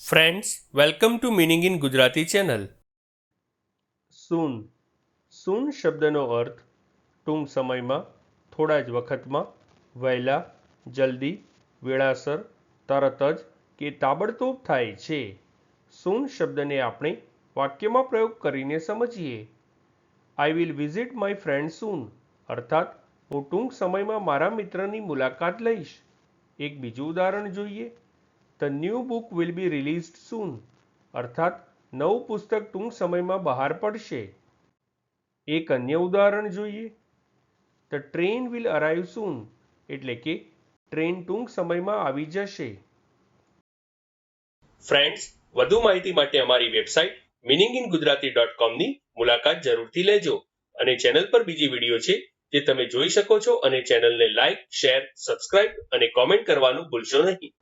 Friends welcome to meaning in Gujarati channel soon soon શબ્દનો અર્થ ટૂંક સમયમાં, થોડા જ વખતમાં, વહેલા, જલ્દી, વેળાસર, તરત જ કે તાબડતોબ થાય છે. સૂન શબ્દને આપણે વાક્યમાં પ્રયોગ કરીને સમજીએ. I will visit my friend soon અર્થાત, હું ટૂંક સમયમાં મારા મિત્રની મુલાકાત લઈશ. એક બીજું ઉદાહરણ જોઈએ. The new book will be released soon અર્થાત, નવું પુસ્તક ટૂંક સમયમાં બહાર પડશે. એક અન્ય ઉદાહરણ જોઈએ. The train will arrive soon એટલે કે ટ્રેન ટૂંક સમયમાં આવી જશે. ફ્રેન્ડ્સ વધુ માહિતી માટે અમારી website meaning in Gujarati dot કોમની મુલાકાત જરૂરથી લેજો અને ચેનલ પર બીજી વીડિયો છે જે તમે જોઈ શકો છો અને ચેનલને લાઇક શેર સબસ્ક્રાઇબ અને કોમેન્ટ કરવાનું ભૂલશો નહીં.